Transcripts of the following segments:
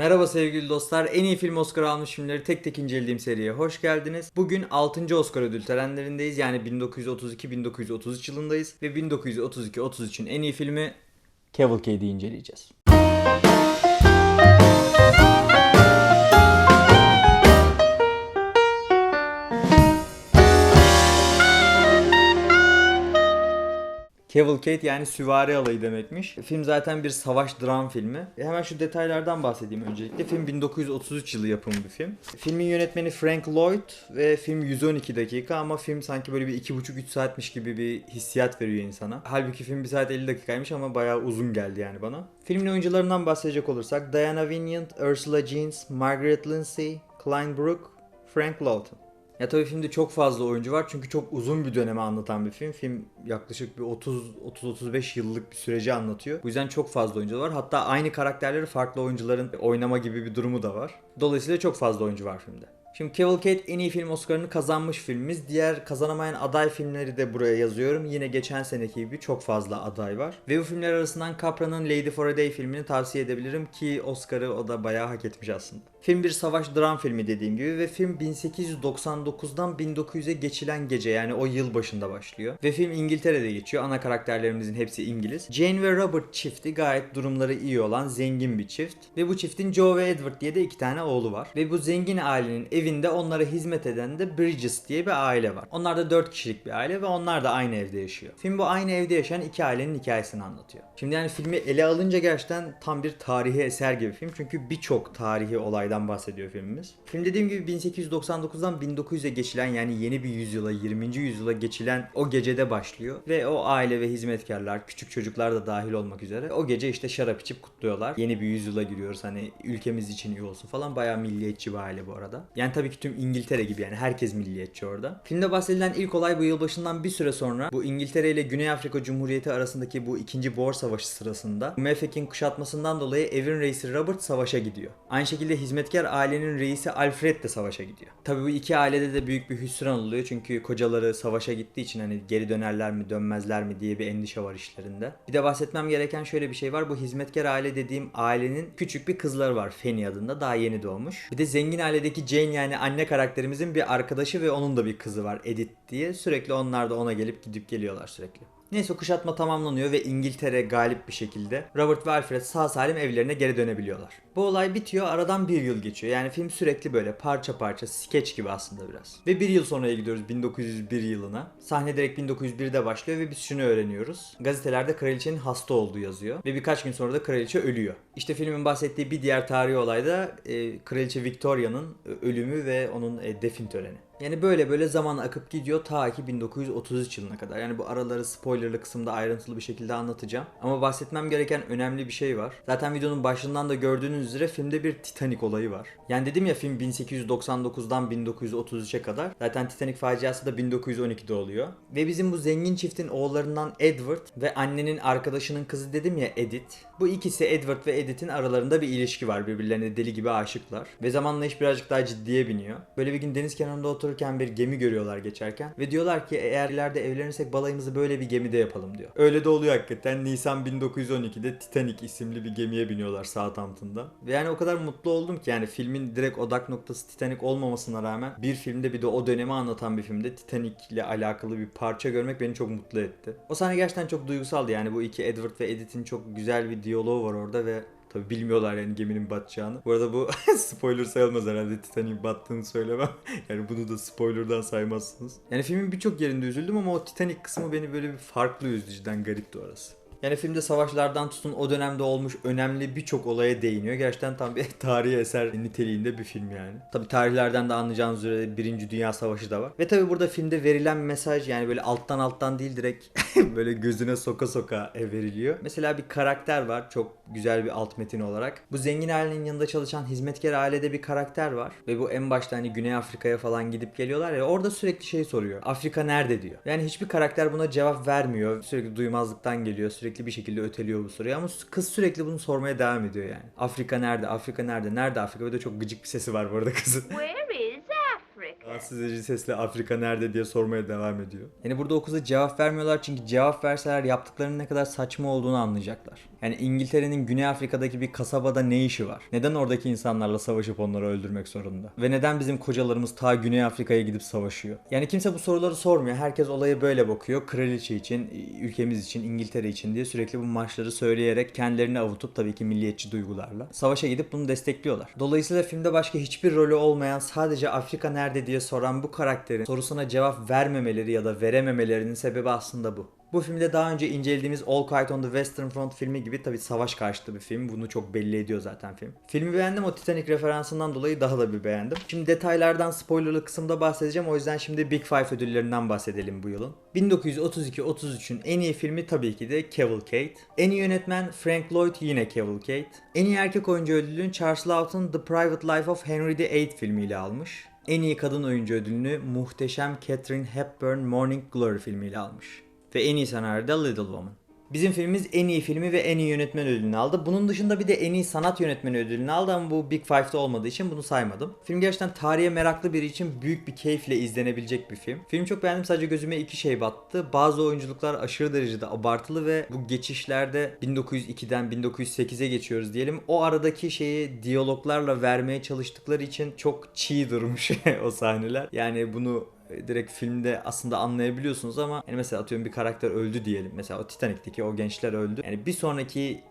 Merhaba sevgili dostlar. En iyi film Oscar almış filmleri tek tek incelediğim seriye hoş geldiniz. Bugün 6. Oscar ödül törenlerindeyiz. Yani 1932-1933 yılındayız. Ve 1932-33'ün en iyi filmi Cavalcade'i inceleyeceğiz. Cavalcade yani süvari alayı demekmiş. Film zaten bir savaş dram filmi. E hemen şu detaylardan bahsedeyim öncelikle. Film 1933 yılı yapımı bir film. Filmin yönetmeni Frank Lloyd ve film 112 dakika ama film sanki böyle bir 2,5-3 saatmiş gibi bir hissiyat veriyor insana. Halbuki film 1 saat 50 dakikaymış ama bayağı uzun geldi yani bana. Filmin oyuncularından bahsedecek olursak Diana Vinyant, Ursula Jeans, Margaret Lindsay, Klein Brook, Frank Lawton. Ya tabii filmde çok fazla oyuncu var çünkü çok uzun bir dönemi anlatan bir film. Film yaklaşık bir 30-35 yıllık bir süreci anlatıyor. Bu yüzden çok fazla oyuncu var. Hatta aynı karakterleri farklı oyuncuların oynama gibi bir durumu da var. Dolayısıyla çok fazla oyuncu var filmde. Şimdi Cavalcade en iyi film Oscar'ını kazanmış filmimiz. Diğer kazanamayan aday filmleri de buraya yazıyorum. Yine geçen seneki gibi çok fazla aday var. Ve bu filmler arasından Capra'nın Lady for a Day filmini tavsiye edebilirim ki Oscar'ı o da bayağı hak etmiş aslında. Film bir savaş dram filmi dediğim gibi ve film 1899'dan 1900'e geçilen gece yani o yıl başında başlıyor. Ve film İngiltere'de geçiyor. Ana karakterlerimizin hepsi İngiliz. Jane ve Robert çifti gayet durumları iyi olan zengin bir çift. Ve bu çiftin Joe ve Edward diye de iki tane oğlu var. Ve bu zengin ailenin evinde onlara hizmet eden de Bridges diye bir aile var. Onlar da 4 kişilik bir aile ve onlar da aynı evde yaşıyor. Film bu aynı evde yaşayan iki ailenin hikayesini anlatıyor. Şimdi yani filmi ele alınca gerçekten tam bir tarihi eser gibi film. Çünkü birçok tarihi olaydan bahsediyor filmimiz. Film dediğim gibi 1899'dan 1900'e geçilen yani yeni bir yüzyıla 20. yüzyıla geçilen o gecede başlıyor. Ve o aile ve hizmetkarlar, küçük çocuklar da dahil olmak üzere o gece işte şarap içip kutluyorlar. Yeni bir yüzyıla giriyoruz hani ülkemiz için iyi olsun falan. Bayağı milliyetçi bir aile bu arada. Yani tabii ki tüm İngiltere gibi yani herkes milliyetçi orada. Filmde bahsedilen ilk olay bu yılbaşından bir süre sonra bu İngiltere ile Güney Afrika Cumhuriyeti arasındaki bu ikinci Boer Savaşı sırasında Mefek'in kuşatmasından dolayı evin reisi Robert savaşa gidiyor. Aynı şekilde hizmetkar ailenin reisi Alfred de savaşa gidiyor. Tabii bu iki ailede de büyük bir hüsran oluyor çünkü kocaları savaşa gittiği için hani geri dönerler mi dönmezler mi diye bir endişe var işlerinde. Bir de bahsetmem gereken şöyle bir şey var. Bu hizmetkar aile dediğim ailenin küçük bir kızları var Fanny adında daha yeni doğmuş. Bir de zengin ailedeki Jane yani anne karakterimizin bir arkadaşı ve onun da bir kızı var Edith diye. Sürekli onlar da ona gelip gidip geliyorlar sürekli. Neyse kuşatma tamamlanıyor ve İngiltere galip bir şekilde Robert ve Alfred sağ salim evlerine geri dönebiliyorlar. Bu olay bitiyor aradan bir yıl geçiyor. Yani film sürekli böyle parça parça skeç gibi aslında biraz. Ve bir yıl sonraya gidiyoruz 1901 yılına. Sahne direkt 1901'de başlıyor ve biz şunu öğreniyoruz. Gazetelerde kraliçenin hasta olduğu yazıyor. Ve birkaç gün sonra da kraliçe ölüyor. İşte filmin bahsettiği bir diğer tarihi olay da e, kraliçe Victoria'nın ölümü ve onun e, defin töreni. Yani böyle böyle zaman akıp gidiyor ta ki 1933 yılına kadar. Yani bu araları spoilerlı kısımda ayrıntılı bir şekilde anlatacağım. Ama bahsetmem gereken önemli bir şey var. Zaten videonun başından da gördüğünüz üzere filmde bir Titanic olayı var. Yani dedim ya film 1899'dan 1933'e kadar. Zaten Titanic faciası da 1912'de oluyor. Ve bizim bu zengin çiftin oğullarından Edward ve annenin arkadaşının kızı dedim ya Edith. Bu ikisi Edward ve Edith'in aralarında bir ilişki var. Birbirlerine deli gibi aşıklar. Ve zamanla iş birazcık daha ciddiye biniyor. Böyle bir gün deniz kenarında otururken bir gemi görüyorlar geçerken. Ve diyorlar ki eğer ileride evlenirsek balayımızı böyle bir gemide yapalım diyor. Öyle de oluyor hakikaten. Nisan 1912'de Titanic isimli bir gemiye biniyorlar Southampton'da. Ve yani o kadar mutlu oldum ki yani filmin direkt odak noktası Titanic olmamasına rağmen bir filmde bir de o dönemi anlatan bir filmde Titanic ile alakalı bir parça görmek beni çok mutlu etti. O sahne gerçekten çok duygusaldı yani bu iki Edward ve Edith'in çok güzel bir diyaloğu var orada ve Tabi bilmiyorlar yani geminin batacağını. Bu arada bu spoiler sayılmaz herhalde Titanic'in battığını söylemem. Yani bunu da spoilerdan saymazsınız. Yani filmin birçok yerinde üzüldüm ama o Titanic kısmı beni böyle bir farklı üzdü cidden garipti orası. Yani filmde savaşlardan tutun o dönemde olmuş önemli birçok olaya değiniyor. Gerçekten tam bir tarihi eser niteliğinde bir film yani. Tabi tarihlerden de anlayacağınız üzere Birinci Dünya Savaşı da var. Ve tabi burada filmde verilen mesaj yani böyle alttan alttan değil direkt böyle gözüne soka soka e, veriliyor. Mesela bir karakter var çok güzel bir alt metin olarak. Bu zengin ailenin yanında çalışan hizmetkar ailede bir karakter var. Ve bu en başta hani Güney Afrika'ya falan gidip geliyorlar ya orada sürekli şey soruyor. Afrika nerede diyor. Yani hiçbir karakter buna cevap vermiyor. Sürekli duymazlıktan geliyor. Sürekli bir şekilde öteliyor bu soruyu ama kız sürekli bunu sormaya devam ediyor yani. Afrika nerede? Afrika nerede? Nerede Afrika? De çok gıcık bir sesi var bu arada kızın. Where is? Rahatsız edici sesle Afrika nerede diye sormaya devam ediyor. Yani burada o kıza cevap vermiyorlar çünkü cevap verseler yaptıklarının ne kadar saçma olduğunu anlayacaklar. Yani İngiltere'nin Güney Afrika'daki bir kasabada ne işi var? Neden oradaki insanlarla savaşıp onları öldürmek zorunda? Ve neden bizim kocalarımız ta Güney Afrika'ya gidip savaşıyor? Yani kimse bu soruları sormuyor. Herkes olaya böyle bakıyor. Kraliçe için, ülkemiz için, İngiltere için diye sürekli bu marşları söyleyerek kendilerini avutup tabii ki milliyetçi duygularla savaşa gidip bunu destekliyorlar. Dolayısıyla filmde başka hiçbir rolü olmayan sadece Afrika nerede diye soran bu karakterin sorusuna cevap vermemeleri ya da verememelerinin sebebi aslında bu. Bu filmde daha önce incelediğimiz All Quiet on the Western Front filmi gibi tabii savaş karşıtı bir film. Bunu çok belli ediyor zaten film. Filmi beğendim o Titanic referansından dolayı daha da bir beğendim. Şimdi detaylardan spoilerlı kısımda bahsedeceğim. O yüzden şimdi Big Five ödüllerinden bahsedelim bu yılın. 1932-33'ün en iyi filmi tabii ki de Cavalcade. En iyi yönetmen Frank Lloyd yine Cavalcade. En iyi erkek oyuncu ödülünü Charles Lawton The Private Life of Henry VIII filmiyle almış. En iyi kadın oyuncu ödülünü muhteşem Catherine Hepburn Morning Glory filmiyle almış. Ve en iyi senaryoda Little Woman. Bizim filmimiz en iyi filmi ve en iyi yönetmen ödülünü aldı. Bunun dışında bir de en iyi sanat yönetmeni ödülünü aldı ama bu Big Five'da olmadığı için bunu saymadım. Film gerçekten tarihe meraklı biri için büyük bir keyifle izlenebilecek bir film. Film çok beğendim sadece gözüme iki şey battı. Bazı oyunculuklar aşırı derecede abartılı ve bu geçişlerde 1902'den 1908'e geçiyoruz diyelim. O aradaki şeyi diyaloglarla vermeye çalıştıkları için çok çiğ durmuş o sahneler. Yani bunu direkt filmde aslında anlayabiliyorsunuz ama yani mesela atıyorum bir karakter öldü diyelim. Mesela o Titanic'teki o gençler öldü. Yani bir sonraki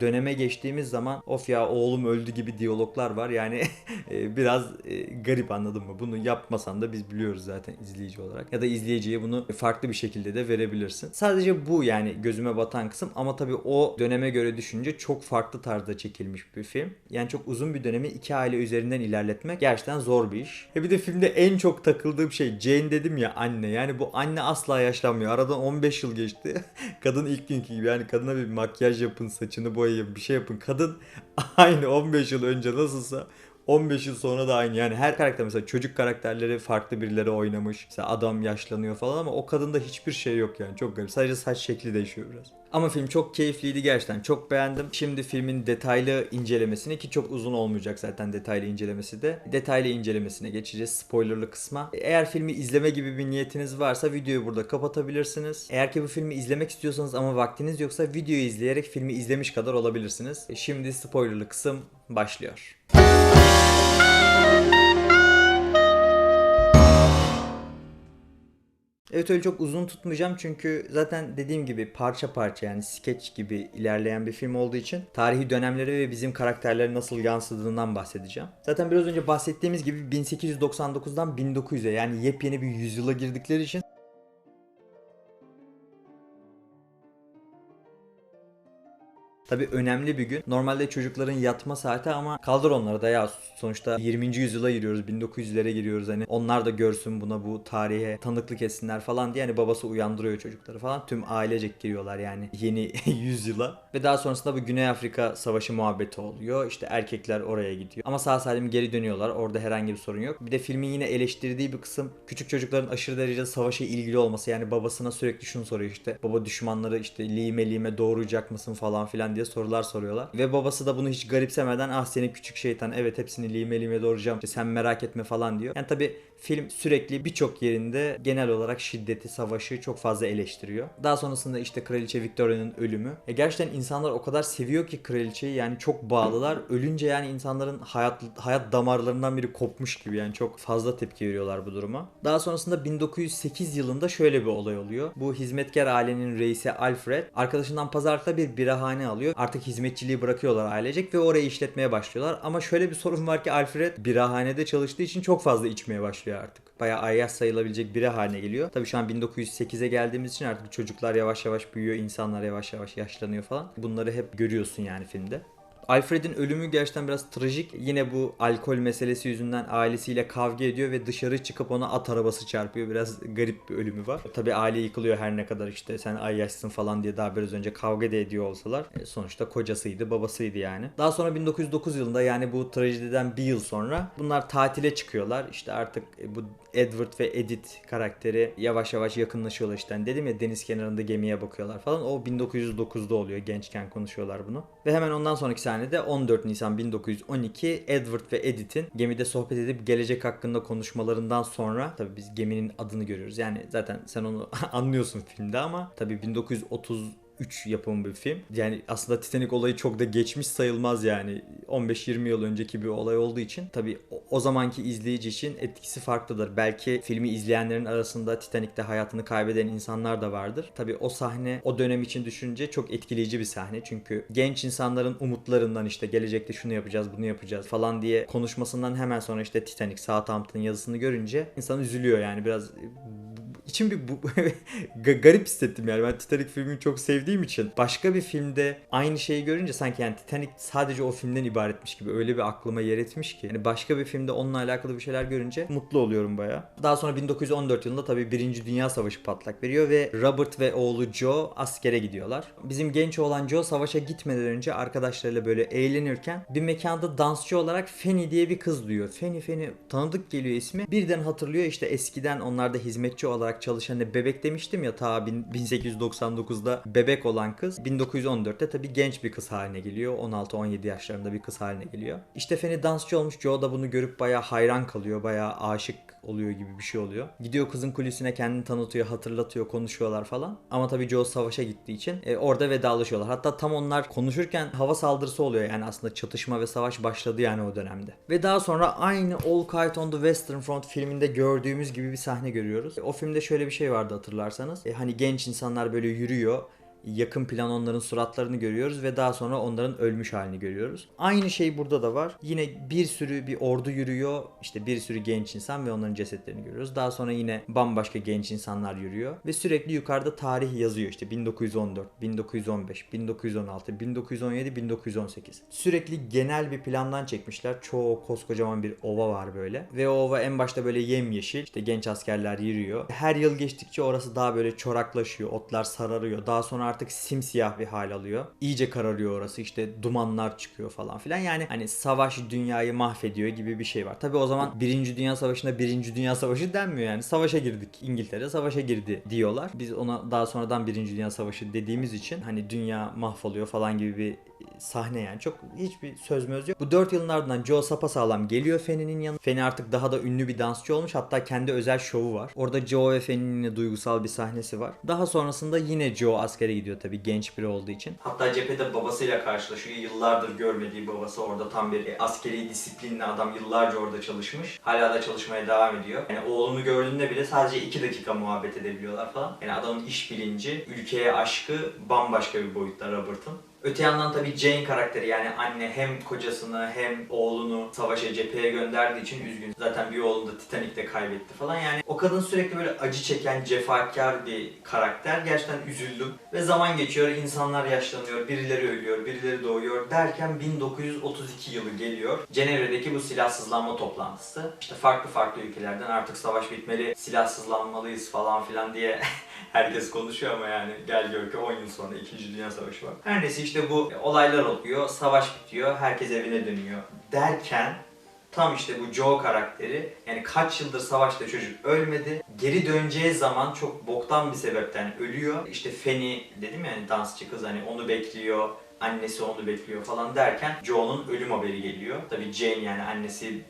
döneme geçtiğimiz zaman of ya oğlum öldü gibi diyaloglar var. Yani e, biraz e, garip anladın mı? Bunu yapmasan da biz biliyoruz zaten izleyici olarak. Ya da izleyiciye bunu farklı bir şekilde de verebilirsin. Sadece bu yani gözüme batan kısım ama tabii o döneme göre düşünce çok farklı tarzda çekilmiş bir film. Yani çok uzun bir dönemi iki aile üzerinden ilerletmek gerçekten zor bir iş. E bir de filmde en çok takıldığım şey Jane dedim ya anne. Yani bu anne asla yaşlanmıyor. Aradan 15 yıl geçti. Kadın ilk günkü gibi yani kadına bir makyaj yapın saçını boyayın bir şey yapın. Kadın aynı 15 yıl önce nasılsa 15 yıl sonra da aynı. Yani her karakter mesela çocuk karakterleri farklı birileri oynamış. Mesela adam yaşlanıyor falan ama o kadında hiçbir şey yok yani. Çok garip. Sadece saç şekli değişiyor biraz. Ama film çok keyifliydi gerçekten. Çok beğendim. Şimdi filmin detaylı incelemesini ki çok uzun olmayacak zaten detaylı incelemesi de. Detaylı incelemesine geçeceğiz. Spoilerlı kısma. Eğer filmi izleme gibi bir niyetiniz varsa videoyu burada kapatabilirsiniz. Eğer ki bu filmi izlemek istiyorsanız ama vaktiniz yoksa videoyu izleyerek filmi izlemiş kadar olabilirsiniz. Şimdi spoilerlı kısım başlıyor. Evet öyle çok uzun tutmayacağım çünkü zaten dediğim gibi parça parça yani sketch gibi ilerleyen bir film olduğu için tarihi dönemleri ve bizim karakterleri nasıl yansıdığından bahsedeceğim. Zaten biraz önce bahsettiğimiz gibi 1899'dan 1900'e yani yepyeni bir yüzyıla girdikleri için Tabi önemli bir gün. Normalde çocukların yatma saati ama kaldır onları da ya. Sonuçta 20. yüzyıla giriyoruz 1900'lere giriyoruz. Hani onlar da görsün buna bu tarihe tanıklık etsinler falan diye. Hani babası uyandırıyor çocukları falan. Tüm ailecek giriyorlar yani yeni yüzyıla. Ve daha sonrasında bu Güney Afrika savaşı muhabbeti oluyor. İşte erkekler oraya gidiyor. Ama sağ salim geri dönüyorlar. Orada herhangi bir sorun yok. Bir de filmin yine eleştirdiği bir kısım küçük çocukların aşırı derecede savaşa ilgili olması. Yani babasına sürekli şunu soruyor işte. Baba düşmanları işte lime lime doğrayacak mısın? falan filan diye sorular soruyorlar. Ve babası da bunu hiç garipsemeden ah seni küçük şeytan evet hepsini lime lime doğrayacağım işte sen merak etme falan diyor. Yani tabi film sürekli birçok yerinde genel olarak şiddeti, savaşı çok fazla eleştiriyor. Daha sonrasında işte Kraliçe Victoria'nın ölümü. E gerçekten insanlar o kadar seviyor ki kraliçeyi yani çok bağlılar. Ölünce yani insanların hayat hayat damarlarından biri kopmuş gibi yani çok fazla tepki veriyorlar bu duruma. Daha sonrasında 1908 yılında şöyle bir olay oluyor. Bu hizmetkar ailenin reisi Alfred arkadaşından pazarlıkla bir birahane alıyor. Artık hizmetçiliği bırakıyorlar ailecek ve orayı işletmeye başlıyorlar. Ama şöyle bir sorun var ki Alfred birahanede çalıştığı için çok fazla içmeye başlıyor artık. Bayağı ayyaş sayılabilecek biri haline geliyor. Tabii şu an 1908'e geldiğimiz için artık çocuklar yavaş yavaş büyüyor, insanlar yavaş yavaş yaşlanıyor falan. Bunları hep görüyorsun yani filmde. Alfred'in ölümü gerçekten biraz trajik. Yine bu alkol meselesi yüzünden ailesiyle kavga ediyor ve dışarı çıkıp ona at arabası çarpıyor. Biraz garip bir ölümü var. Tabi aile yıkılıyor her ne kadar işte sen ay yaşsın falan diye daha biraz önce kavga da ediyor olsalar. E, sonuçta kocasıydı, babasıydı yani. Daha sonra 1909 yılında yani bu trajediden bir yıl sonra bunlar tatile çıkıyorlar. İşte artık bu Edward ve Edith karakteri yavaş yavaş yakınlaşıyorlar işte. Yani dedim ya deniz kenarında gemiye bakıyorlar falan. O 1909'da oluyor. Gençken konuşuyorlar bunu. Ve hemen ondan sonraki sahne tane de 14 Nisan 1912 Edward ve Edith'in gemide sohbet edip gelecek hakkında konuşmalarından sonra tabii biz geminin adını görüyoruz. Yani zaten sen onu anlıyorsun filmde ama tabii 1930 3 yapımı bir film. Yani aslında Titanic olayı çok da geçmiş sayılmaz yani. 15-20 yıl önceki bir olay olduğu için tabii o, o zamanki izleyici için etkisi farklıdır. Belki filmi izleyenlerin arasında Titanic'te hayatını kaybeden insanlar da vardır. Tabii o sahne o dönem için düşünce çok etkileyici bir sahne. Çünkü genç insanların umutlarından işte gelecekte şunu yapacağız, bunu yapacağız falan diye konuşmasından hemen sonra işte Titanic, Southampton yazısını görünce insan üzülüyor yani biraz içim bir bu, ga- garip hissettim yani ben Titanic filmini çok sevdiğim için başka bir filmde aynı şeyi görünce sanki yani Titanic sadece o filmden ibaretmiş gibi öyle bir aklıma yer etmiş ki yani başka bir filmde onunla alakalı bir şeyler görünce mutlu oluyorum baya. Daha sonra 1914 yılında tabii 1. Dünya Savaşı patlak veriyor ve Robert ve oğlu Joe askere gidiyorlar. Bizim genç olan Joe savaşa gitmeden önce arkadaşlarıyla böyle eğlenirken bir mekanda dansçı olarak Fanny diye bir kız duyuyor. Fanny Fanny tanıdık geliyor ismi. Birden hatırlıyor işte eskiden onlarda hizmetçi olarak çalışan hani bebek demiştim ya ta bin- 1899'da bebek olan kız 1914'te tabii genç bir kız haline geliyor. 16-17 yaşlarında bir kız haline geliyor. İşte Fanny dansçı olmuş. Joe da bunu görüp bayağı hayran kalıyor. Bayağı aşık oluyor gibi bir şey oluyor. Gidiyor kızın kulisine kendini tanıtıyor, hatırlatıyor, konuşuyorlar falan. Ama tabii Joe savaşa gittiği için e, orada vedalaşıyorlar. Hatta tam onlar konuşurken hava saldırısı oluyor. Yani aslında çatışma ve savaş başladı yani o dönemde. Ve daha sonra aynı All Quiet on the Western Front filminde gördüğümüz gibi bir sahne görüyoruz. E, O filmde şöyle bir şey vardı hatırlarsanız. E, hani genç insanlar böyle yürüyor yakın plan onların suratlarını görüyoruz ve daha sonra onların ölmüş halini görüyoruz. Aynı şey burada da var. Yine bir sürü bir ordu yürüyor. İşte bir sürü genç insan ve onların cesetlerini görüyoruz. Daha sonra yine bambaşka genç insanlar yürüyor ve sürekli yukarıda tarih yazıyor. İşte 1914, 1915, 1916, 1917, 1918. Sürekli genel bir plandan çekmişler. Çoğu koskocaman bir ova var böyle. Ve o ova en başta böyle yemyeşil. İşte genç askerler yürüyor. Her yıl geçtikçe orası daha böyle çoraklaşıyor. Otlar sararıyor. Daha sonra artık simsiyah bir hal alıyor. İyice kararıyor orası. İşte dumanlar çıkıyor falan filan. Yani hani savaş dünyayı mahvediyor gibi bir şey var. Tabi o zaman Birinci Dünya Savaşı'nda Birinci Dünya Savaşı denmiyor yani. Savaşa girdik. İngiltere savaşa girdi diyorlar. Biz ona daha sonradan Birinci Dünya Savaşı dediğimiz için hani dünya mahvoluyor falan gibi bir sahne yani. Çok hiçbir söz möz yok. Bu 4 yılın ardından Joe sapasağlam geliyor Fanny'nin yanına. Fanny artık daha da ünlü bir dansçı olmuş. Hatta kendi özel şovu var. Orada Joe ve Fanny'nin yine duygusal bir sahnesi var. Daha sonrasında yine Joe askere gidiyor tabii genç biri olduğu için. Hatta cephede babasıyla karşılaşıyor. Yıllardır görmediği babası orada tam bir e, askeri disiplinli adam. Yıllarca orada çalışmış. Hala da çalışmaya devam ediyor. Yani oğlunu gördüğünde bile sadece 2 dakika muhabbet edebiliyorlar falan. Yani adamın iş bilinci, ülkeye aşkı bambaşka bir boyutta Robert'ın. Öte yandan tabii Jane karakteri yani anne hem kocasını hem oğlunu savaşa cepheye gönderdiği için üzgün. Zaten bir oğlunu da Titanic'te kaybetti falan yani. O kadın sürekli böyle acı çeken, cefakar bir karakter. Gerçekten üzüldüm. Ve zaman geçiyor, insanlar yaşlanıyor, birileri ölüyor, birileri doğuyor derken 1932 yılı geliyor. Cenevre'deki bu silahsızlanma toplantısı. İşte farklı farklı ülkelerden artık savaş bitmeli, silahsızlanmalıyız falan filan diye herkes konuşuyor ama yani gel gör ki 10 yıl sonra 2. Dünya Savaşı var. Her neyse işte bu olaylar oluyor, savaş bitiyor, herkes evine dönüyor derken tam işte bu Joe karakteri yani kaç yıldır savaşta çocuk ölmedi. Geri döneceği zaman çok boktan bir sebepten ölüyor. İşte Fanny dedim ya hani dansçı kız hani onu bekliyor. Annesi onu bekliyor falan derken Joe'nun ölüm haberi geliyor. Tabii Jane yani annesi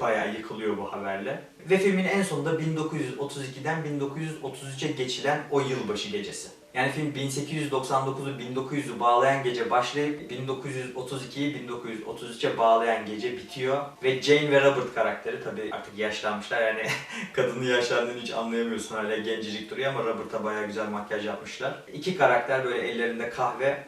bayağı yıkılıyor bu haberle. Ve filmin en sonunda 1932'den 1933'e geçilen o yılbaşı gecesi. Yani film 1899'u 1900'ü bağlayan gece başlayıp 1932'yi 1933'e bağlayan gece bitiyor. Ve Jane ve Robert karakteri tabii artık yaşlanmışlar yani kadının yaşlandığını hiç anlayamıyorsun hala gencecik duruyor ama Robert'a bayağı güzel makyaj yapmışlar. İki karakter böyle ellerinde kahve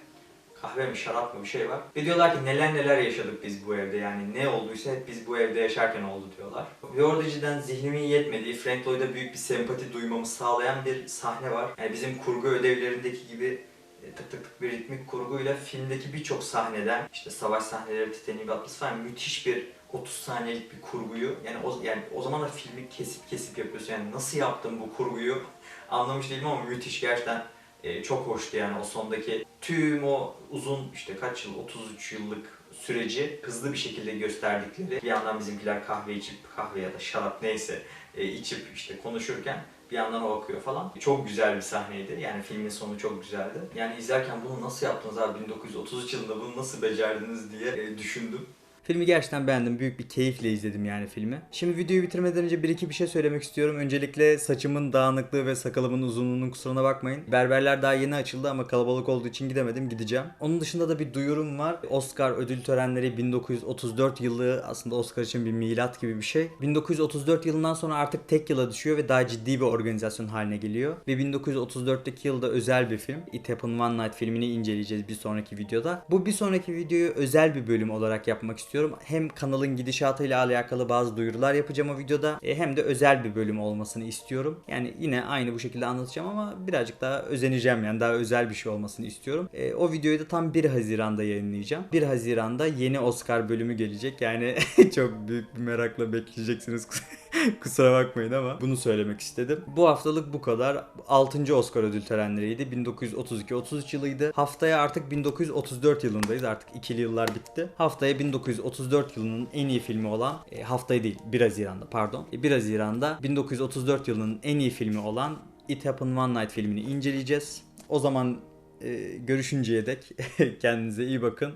kahve mi şarap mı bir şey var. Ve diyorlar ki neler neler yaşadık biz bu evde yani ne olduysa hep biz bu evde yaşarken oldu diyorlar. Ve orada cidden zihnimin yetmediği Frank Lloyd'a büyük bir sempati duymamı sağlayan bir sahne var. Yani bizim kurgu ödevlerindeki gibi e, tık tık tık bir ritmik kurguyla filmdeki birçok sahneden işte savaş sahneleri, Titanic atlısı falan müthiş bir 30 saniyelik bir kurguyu yani o, yani o zaman da filmi kesip kesip yapıyorsun yani nasıl yaptım bu kurguyu anlamış değilim ama müthiş gerçekten e, çok hoştu yani o sondaki tüm o uzun işte kaç yıl 33 yıllık süreci hızlı bir şekilde gösterdikleri bir yandan bizimkiler kahve içip kahve ya da şarap neyse e, içip işte konuşurken bir yandan o akıyor falan. Çok güzel bir sahneydi. Yani filmin sonu çok güzeldi. Yani izlerken bunu nasıl yaptınız abi 1933 yılında bunu nasıl becerdiniz diye e, düşündüm. Filmi gerçekten beğendim. Büyük bir keyifle izledim yani filmi. Şimdi videoyu bitirmeden önce bir iki bir şey söylemek istiyorum. Öncelikle saçımın dağınıklığı ve sakalımın uzunluğunun kusuruna bakmayın. Berberler daha yeni açıldı ama kalabalık olduğu için gidemedim. Gideceğim. Onun dışında da bir duyurum var. Oscar ödül törenleri 1934 yılı aslında Oscar için bir milat gibi bir şey. 1934 yılından sonra artık tek yıla düşüyor ve daha ciddi bir organizasyon haline geliyor. Ve 1934'teki yılda özel bir film. It Happened One Night filmini inceleyeceğiz bir sonraki videoda. Bu bir sonraki videoyu özel bir bölüm olarak yapmak istiyorum. Hem kanalın gidişatıyla alakalı bazı duyurular yapacağım o videoda e, hem de özel bir bölüm olmasını istiyorum. Yani yine aynı bu şekilde anlatacağım ama birazcık daha özeneceğim yani daha özel bir şey olmasını istiyorum. E, o videoyu da tam 1 Haziran'da yayınlayacağım. 1 Haziran'da yeni Oscar bölümü gelecek. Yani çok büyük bir merakla bekleyeceksiniz. Kusura bakmayın ama bunu söylemek istedim. Bu haftalık bu kadar. 6. Oscar ödül törenleriydi. 1932-33 yılıydı. Haftaya artık 1934 yılındayız. Artık ikili yıllar bitti. Haftaya 1934 yılının en iyi filmi olan e, haftaya değil 1 Haziran'da pardon. E, 1 Haziran'da 1934 yılının en iyi filmi olan It Happened One Night filmini inceleyeceğiz. O zaman e, görüşünceye dek kendinize iyi bakın.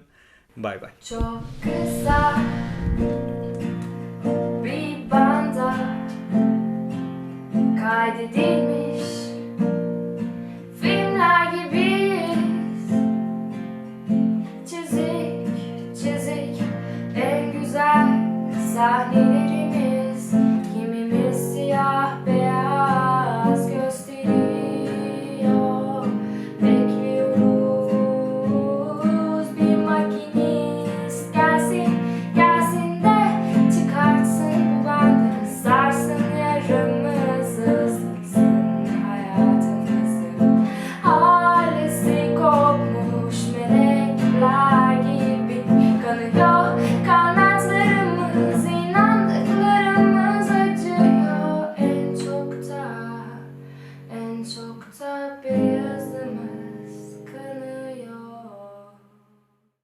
Bay bay. Çok kısa kaydedilmiş filmler gibiyiz. Çizik çizik. En güzel sahne